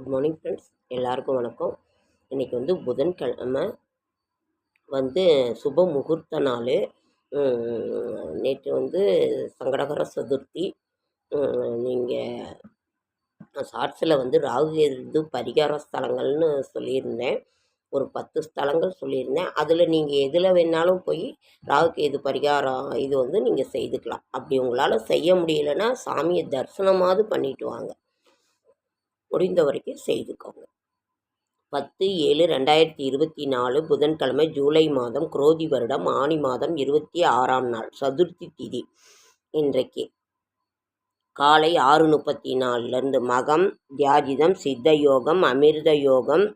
Good morning friends எல்லாருக்கும் வணக்கம். இன்றைக்கி வந்து புதன்கிழமை. வந்து சுப முகூர்த்த நாள். நேற்று வந்து சங்கடகர சதுர்த்தி. நீங்கள் ஷார்ட்ஸில் வந்து ராகு கேது பரிகார ஸ்தலங்கள்னு சொல்லியிருந்தேன். ஒரு பத்து ஸ்தலங்கள் சொல்லியிருந்தேன். அதில் நீங்கள் எதில் வேணாலும் போய் ராகு கேது பரிகாரம் இது வந்து நீங்கள் செய்துக்கலாம். அப்படி உங்களால் செய்ய முடியலன்னா சாமியை தரிசனமாவது பண்ணிட்டு வாங்க. முடிந்த வரைக்கும் செய்துக்கோங்க. பத்து ஏழு ரெண்டாயிரத்தி இருபத்தி நாலு புதன்கிழமை ஜூலை மாதம் குரோதி வருடம் ஆணி மாதம் இருபத்தி ஆறாம் நாள் சதுர்த்தி திதி இன்றைக்கு. காலை ஆறு முப்பத்தி நாலுலேருந்து மகம் தியாஜிதம் சித்த யோகம் அமிர்த யோகம்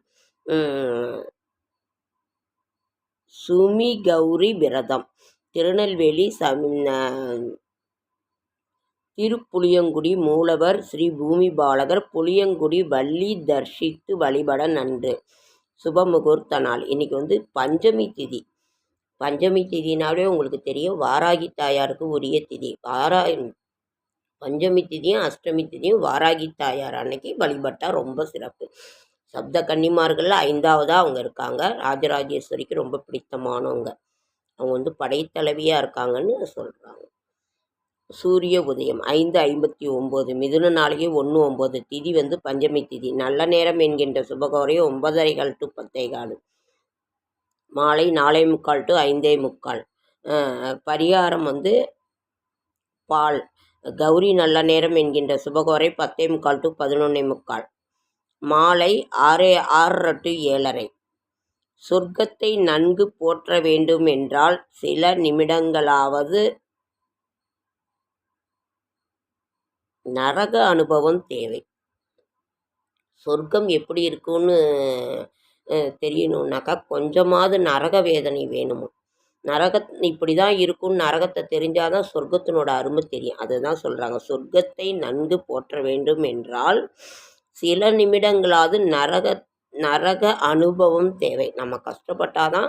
சுமி கௌரி விரதம். திருநெல்வேலி சமி திருப்புளியங்குடி மூலவர் ஸ்ரீ பூமி பாலகர் புளியங்குடி வள்ளி தர்ஷித்து வழிபட நன்று. சுபமுகூர்த்த நாள் இன்றைக்கி வந்து பஞ்சமி திதி. பஞ்சமி திதினாலே உங்களுக்கு தெரியும் வாராகி தாயாருக்கு உரிய திதி. வாரா பஞ்சமி திதியும் அஷ்டமி திதியும் வாராகி தாயார் அன்னைக்கு வழிபட்டால் ரொம்ப சிறப்பு. சப்த கன்னிமார்களில் ஐந்தாவதாக அவங்க இருக்காங்க. ராஜராஜேஸ்வரிக்கு ரொம்ப பிடித்தமானவங்க. அவங்க வந்து படைத்தலைவியாக இருக்காங்கன்னு சொல்கிறாங்க சூரிய உதயம் ஐந்து ஐம்பத்தி ஒம்பது. மிதுன நாளைக்கு ஒன்று ஒம்பது. திதி வந்து பஞ்சமி திதி. நல்ல நேரம் என்கின்ற சுபகோரை ஒன்பதரைகள் டு பத்தேகால் மாலை நாலே முக்கால் டு ஐந்தே முக்கால். பரிகாரம் வந்து பால். கௌரி நல்ல நேரம் என்கின்ற சுபகோரை பத்தே முக்கால் டு பதினொன்னே முக்கால். மாலை ஆறே ஆறரை டு ஏழரை. சொர்க்கத்தை நன்கு போற்ற வேண்டும் என்றால் சில நிமிடங்களாவது நரக அனுபவம் தேவை. சொர்க்கம் எப்படி இருக்கும்னு தெரியணுன்னாக்கா கொஞ்சமாவது நரக வேதனை வேணுமோ? நரக இப்படி தான் இருக்கும்னு நரகத்தை தெரிஞ்சால் தான் சொர்க்கத்தினோட அருமை தெரியும். அதுதான் சொல்கிறாங்க சொர்க்கத்தை நன்கு போற்ற வேண்டும் என்றால் சில நிமிடங்களாவது நரக நரக அனுபவம் தேவை. நம்ம கஷ்டப்பட்டால் தான்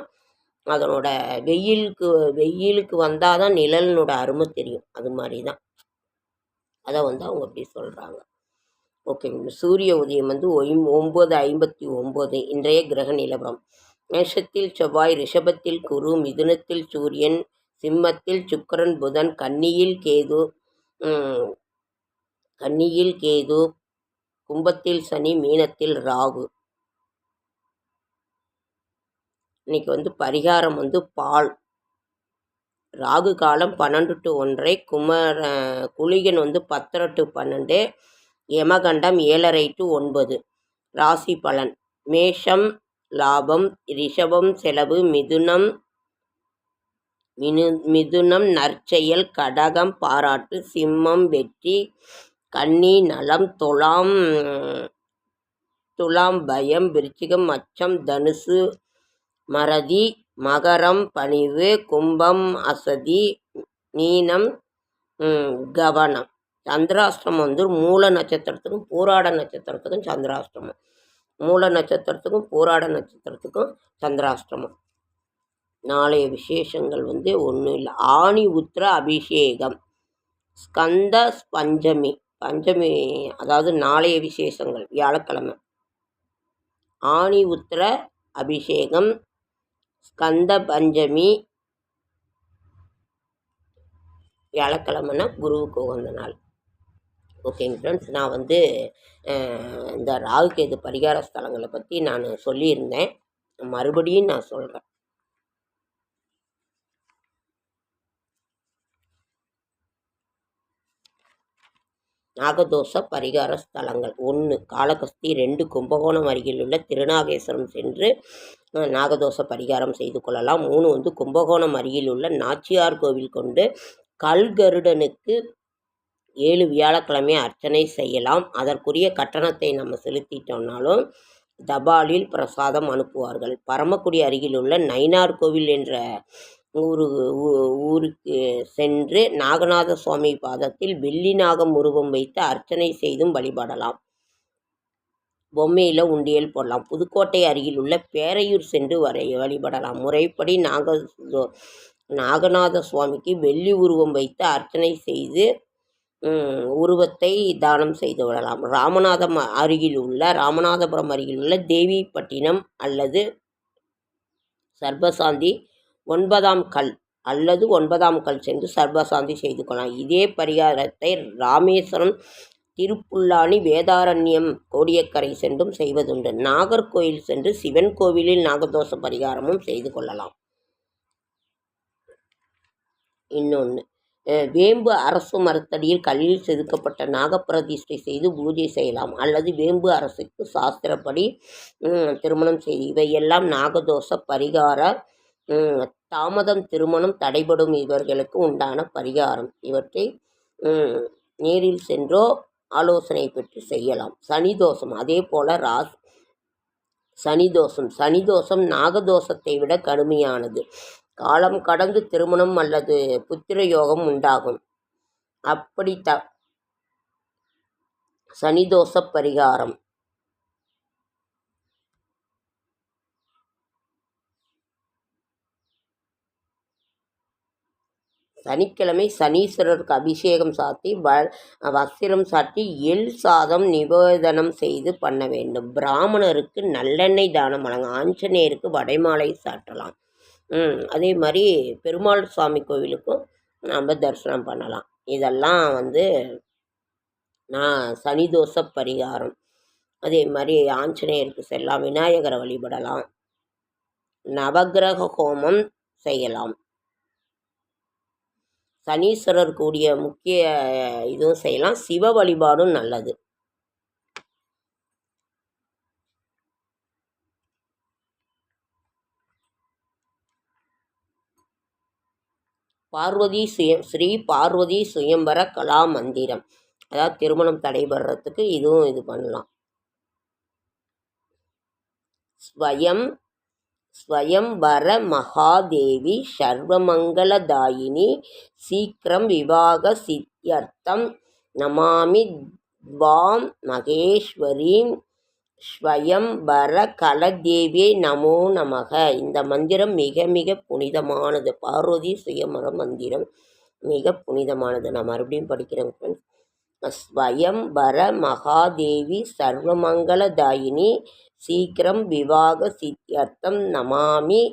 அதனோட வெயிலுக்கு வெயிலுக்கு வந்தால் தான் நிழலினோட அருமை தெரியும். அது மாதிரி தான் அதை வந்து அவங்க அப்படி சொல்கிறாங்க ஓகே சூரிய உதயம் வந்து ஒம்பது ஐம்பத்தி ஒம்பது இன்றைய கிரக நிலவரம். மேஷத்தில் செவ்வாய் ரிஷபத்தில் குரு மிதுனத்தில் சூரியன் சிம்மத்தில் சுக்கரன் புதன் கன்னியில் கேது கன்னியில் கேது கும்பத்தில் சனி மீனத்தில் ராகு. இன்னைக்கு வந்து பரிகாரம் வந்து பால். ராகு காலம் பன்னெண்டு டு ஒன்றை குமர குளிகன் வந்து பத்தரை டு பன்னெண்டு யமகண்டம் ஏழரை டு ஒன்பது. ராசி பலன். மேஷம் லாபம் ரிஷபம் செலவு மிதுனம் மினு மிதுனம் நற்செயல் கடகம் பாராட்டு சிம்மம் வெற்றி கன்னி நலம் துலாம் துலாம் பயம் விருச்சிகம் அச்சம் தனுசு மறதி மகரம் பணிவு கும்பம் அசதி மீனம் கவனம். சந்திராஷ்டிரமம் வந்து மூல நட்சத்திரத்துக்கும் பூராட நட்சத்திரத்துக்கும் சந்திராஷ்டிரமம் மூல நட்சத்திரத்துக்கும் பூராட நட்சத்திரத்துக்கும் சந்திராஷ்டிரமம் நாளைய விசேஷங்கள் வந்து ஒன்றும் இல்லை. ஆணி உத்திர அபிஷேகம். ஸ்கந்த பஞ்சமி. பஞ்சமி அதாவது நாளைய விசேஷங்கள் வியாழக்கிழமை. ஆணி உத்திர அபிஷேகம். ஸ்கந்த பஞ்சமி வியாழக்கிழமைனா குருவுக்கு உகந்த நாள். ஓகேங்க ஃப்ரெண்ட்ஸ் நான் வந்து இந்த ராகு கேது பரிகார ஸ்தலங்களை பற்றி நான் சொல்லியிருந்தேன். மறுபடியும் நான் சொல்கிறேன் நாகதோஷ பரிகார ஸ்தலங்கள். ஒன்று காளகஸ்தி ரெண்டு கும்பகோணம் அருகில் உள்ள திருநாகேஸ்வரம் சென்று நாகதோஷ பரிகாரம் செய்து கொள்ளலாம். மூணு வந்து கும்பகோணம் அருகில் உள்ள நாச்சியார் கோவில் கொண்டு கல்கருடனுக்கு ஏழு வியாழக்கிழமை அர்ச்சனை செய்யலாம். அதற்குரிய கட்டணத்தை நம்ம செலுத்திட்டோம்னாலும் தபாலில் பிரசாதம் அனுப்புவார்கள். பரமக்குடி அருகில் உள்ள நயினார் கோவில் என்ற ஊரு ஊருக்கு சென்று நாகநாத சுவாமி பாதத்தில் வெள்ளி நாகம் உருவம் வைத்து அர்ச்சனை செய்தும் வழிபடலாம். பொம்மையில் உண்டியல் போடலாம். புதுக்கோட்டை அருகில் உள்ள பேரையூர் சென்று வரை வழிபடலாம். முறைப்படி நாக நாகநாத சுவாமிக்கு வெள்ளி உருவம் வைத்து அர்ச்சனை செய்து உருவத்தை தானம் செய்து விடலாம். ராமநாதம் அருகில் உள்ள ராமநாதபுரம் அருகில் உள்ள தேவிப்பட்டினம் அல்லது சர்பசாந்தி ஒன்பதாம் கல் அல்லது ஒன்பதாம் கல் சென்று சர்வசாந்தி செய்து கொள்ளலாம் இதே பரிகாரத்தை ராமேஸ்வரம் திருப்புல்லானி வேதாரண்யம் கோடியக்கரை சென்றும் செய்வதுண்டு. நாகர்கோயில் சென்று சிவன் கோவிலில் நாகதோஷ பரிகாரமும் செய்து கொள்ளலாம். இன்னொன்று வேம்பு அரசு மரத்தடியில் கல்லில் செதுக்கப்பட்ட நாகப்பிரதிஷ்டை செய்து பூஜை செய்யலாம். அல்லது வேம்பு அரசுக்கு சாஸ்திரப்படி திருமணம் செய்து இவையெல்லாம் நாகதோஷ பரிகார தாமதம் திருமணம் தடைபடும் இவர்களுக்கு உண்டான பரிகாரம். இவற்றை நேரில் சென்றோ ஆலோசனை பெற்று செய்யலாம். சனி தோஷம் அதே போல ராஸ் சனி தோஷம். சனி தோஷம் நாகதோஷத்தை விட கடுமையானது. காலம் கடந்து திருமணம் அல்லது புத்திர யோகம் உண்டாகும். அப்படி த சனிதோஷ பரிகாரம். சனிக்கிழமை சனீஸ்வரருக்கு அபிஷேகம் சாத்தி வ வஸ்திரம் சாட்டி எள் சாதம் நிவேதனம் செய்து பண்ண வேண்டும். பிராமணருக்கு நல்லெண்ணெய் தானம் வழங்க ஆஞ்சநேயருக்கு வடைமாலை சாற்றலாம். அதே மாதிரி பெருமாள் சுவாமி கோவிலுக்கும் நம்ம தரிசனம் பண்ணலாம். இதெல்லாம் வந்து நான் சனிதோஷ பரிகாரம். அதே மாதிரி ஆஞ்சநேயருக்கு செல்லலாம் விநாயகரை வழிபடலாம் நவக்கிரக ஹோமம் செய்யலாம். சனீஸ்வரர் கூடிய முக்கிய இதுவும் செய்யலாம். சிவ வழிபாடும் நல்லது. பார்வதி சுய ஸ்ரீ பார்வதி சுயம்பர கலா மந்திரம். அதாவது திருமணம் தடைபடுறதுக்கு இதுவும் இது பண்ணலாம். ஸ்வயம் ஸ்வயம்பர மகாதேவி சர்வமங்களதாயினி சீக்கிரம் விவாக சித்தியர்த்தம். நமாமி துவாம் மகேஸ்வரீம். ஸ்வயம்பர கலதேவியே நமோ நமக. இந்த மந்திரம் மிக மிக புனிதமானது. பார்வதி சுயமர மந்திரம் மிக புனிதமானது. நான் மறுபடியும் படிக்கிறேன் ஃப்ரெண்ட்ஸ் ஸ்வயம்பர மகாதேவி சர்வமங்களதாயினி சீக்கிரம் விவாக சித்தியர்த்தம் நமாமி.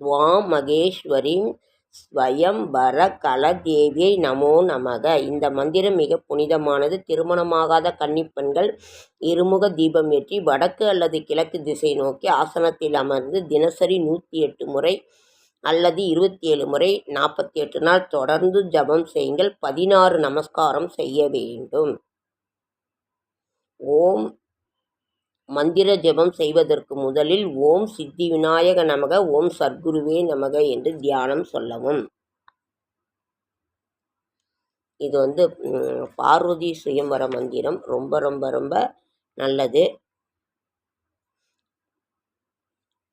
துவாம் மகேஸ்வரிம் ஸ்வயம்பர கலதேவியை நமோ நமக. இந்த மந்திரம் மிக புனிதமானது. திருமணமாகாத கன்னிப்பெண்கள் இருமுக தீபம் ஏற்றி வடக்கு அல்லது கிழக்கு திசை நோக்கி ஆசனத்தில் அமர்ந்து தினசரி நூற்றி எட்டு முறை அல்லது இருபத்தி ஏழு முறை நாற்பத்தி எட்டு நாள் தொடர்ந்து ஜபம் செய்யுங்கள். பதினாறு நமஸ்காரம் செய்ய வேண்டும். ஓம் மந்திர ஜெபம் செய்வதற்கு முதலில் ஓம் சித்தி விநாயக நமக ஓம் சர்க்குருவே நமக என்று தியானம் சொல்லவும். இது வந்து பார்வதி சுயம்பர மந்திரம். ரொம்ப ரொம்ப ரொம்ப நல்லது.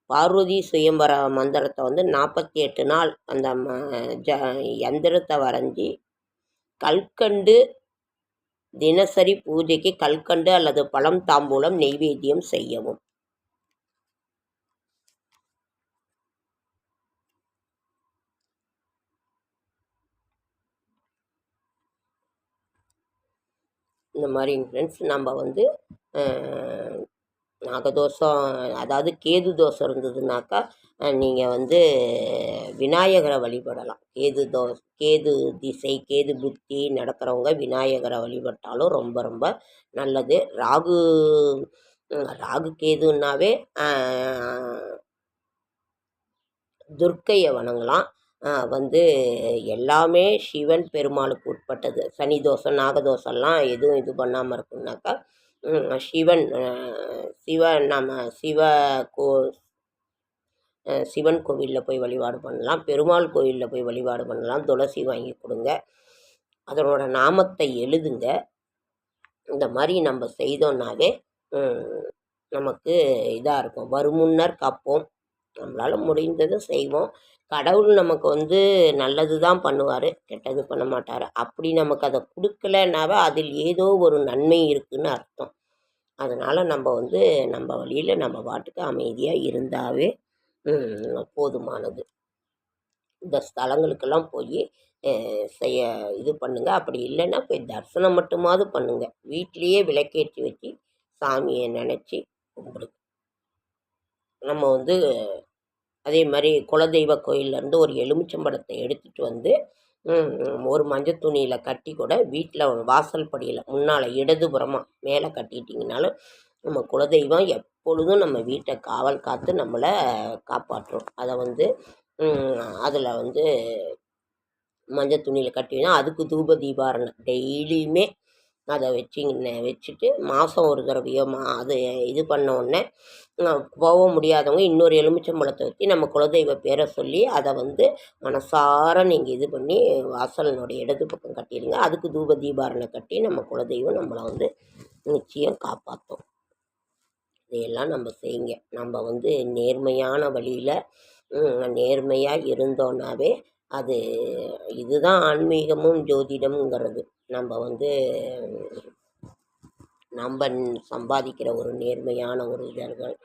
பார்வதி சுயம்பர மந்திரத்தை வந்து நாற்பத்தி எட்டு நாள் அந்த ம- ஜ யந்திரத்தை வரைஞ்சி கல்கண்டு தினசரி பூஜைக்கு கல்கண்டு அல்லது பழம் தாம்பூலம் நெய்வேத்தியம் செய்யவும். இந்த மாதிரி ஃப்ரெண்ட்ஸ் நம்ம வந்து நாகதோஷம் அதாவது கேது தோஷம் இருந்ததுனாக்கா நீங்கள் வந்து விநாயகரை வழிபடலாம். கேது தோ கேது திசை கேது புத்தி நடக்கிறவங்க விநாயகரை வழிபட்டாலும் ரொம்ப ரொம்ப நல்லது. ராகு ராகு கேதுன்னாவே துர்க்கையை வணங்கலாம். வந்து எல்லாமே சிவன் பெருமாளுக்கு உட்பட்டது. சனி தோஷம் நாகதோஷம்லாம் எதுவும் இது பண்ணாமல் இருக்குன்னாக்கா சிவன் சிவ நம்ம சிவ கோ சிவன் கோவிலில் போய் வழிபாடு பண்ணலாம். பெருமாள் கோயிலில் போய் வழிபாடு பண்ணலாம். துளசி வாங்கி கொடுங்க. அதனோட நாமத்தை எழுதுங்க. இந்த மாதிரி நம்ம செய்தோம்னாவே நமக்கு இதாக இருக்கும். வருமுன்னர் காப்போம். நம்மளால் முடிந்ததை செய்வோம். கடவுள் நமக்கு வந்து நல்லது தான் பண்ணுவார். கெட்டது பண்ண மாட்டார். அப்படி நமக்கு அதை கொடுக்கலனாவே அதில் ஏதோ ஒரு நன்மை இருக்குன்னு அர்த்தம். அதனால் நம்ம வந்து நம்ம வழியில் நம்ம பாட்டுக்கு அமைதியாக இருந்தாவே போதுமானது. இந்த ஸ்தலங்களுக்கெல்லாம் போய் செய்ய இது பண்ணுங்கள் அப்படி இல்லைன்னா போய் தரிசனம் மட்டுமாவது பண்ணுங்கள் வீட்டிலையே விளக்கேற்றி வச்சு சாமியை நினச்சி கும்பிடுங்க. நம்ம வந்து அதே மாதிரி குலதெய்வ கோயிலேருந்து ஒரு எலுமிச்சம்பழத்தை எடுத்துகிட்டு வந்து ஒரு மஞ்சள் துணியில் கட்டி கூட வீட்டில் வாசல் படியில் முன்னால் இடதுபுறமாக மேலே கட்டிட்டிங்கனாலும் நம்ம குலதெய்வம் எப் எப்பொழுதும் நம்ம வீட்டை காவல் காத்து நம்மளை காப்பாற்றும். அதை வந்து அதில் வந்து மஞ்சள் துணியில் கட்டினா அதுக்கு தூப தீபாரணம் டெய்லியுமே அதை வச்சிங்கன்னு வச்சுட்டு மாதம் ஒரு தடவையோ மா அது இது பண்ண உடனே போக முடியாதவங்க இன்னொரு எலுமிச்சம்பழத்தை வச்சு நம்ம குலதெய்வ பேரை சொல்லி அதை வந்து மனசார நீங்கள் இது பண்ணி வாசலினுடைய இடது பக்கம் கட்டிடுங்க. அதுக்கு தூப தீபாரணை கட்டி நம்ம குலதெய்வம் நம்மளை வந்து நிச்சயம் காப்பாற்றும் இதையெல்லாம் நம்ம செய்யுங்க. நம்ம வந்து நேர்மையான வழியில் நேர்மையாக இருந்தோன்னாவே அது இதுதான் ஆன்மீகமும் ஜோதிடம்ங்கிறது. நம்ம வந்து நம்ம சம்பாதிக்கிற ஒரு நேர்மையான ஒரு இதர்கள்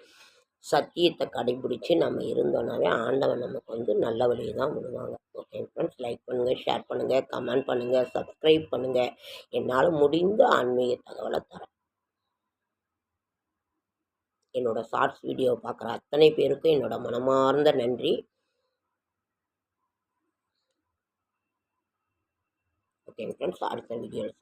சத்தியத்தை கடைபிடிச்சு நம்ம இருந்தோன்னாவே ஆண்டவன் நமக்கு வந்து நல்ல வழியை தான் விடுவாங்க. ஓகே ஃப்ரெண்ட்ஸ் லைக் பண்ணுங்கள் ஷேர் பண்ணுங்கள் கமெண்ட் பண்ணுங்கள் சப்ஸ்கிரைப் பண்ணுங்கள் என்னால் முடிந்த ஆன்மீக தகவலை தரேன். என்னோடய ஷார்ட்ஸ் வீடியோ பார்க்குற அத்தனை பேருக்கும் என்னோடய மனமார்ந்த நன்றி. ஓகே ஃப்ரெண்ட்ஸ் அடுத்த வீடியோவில்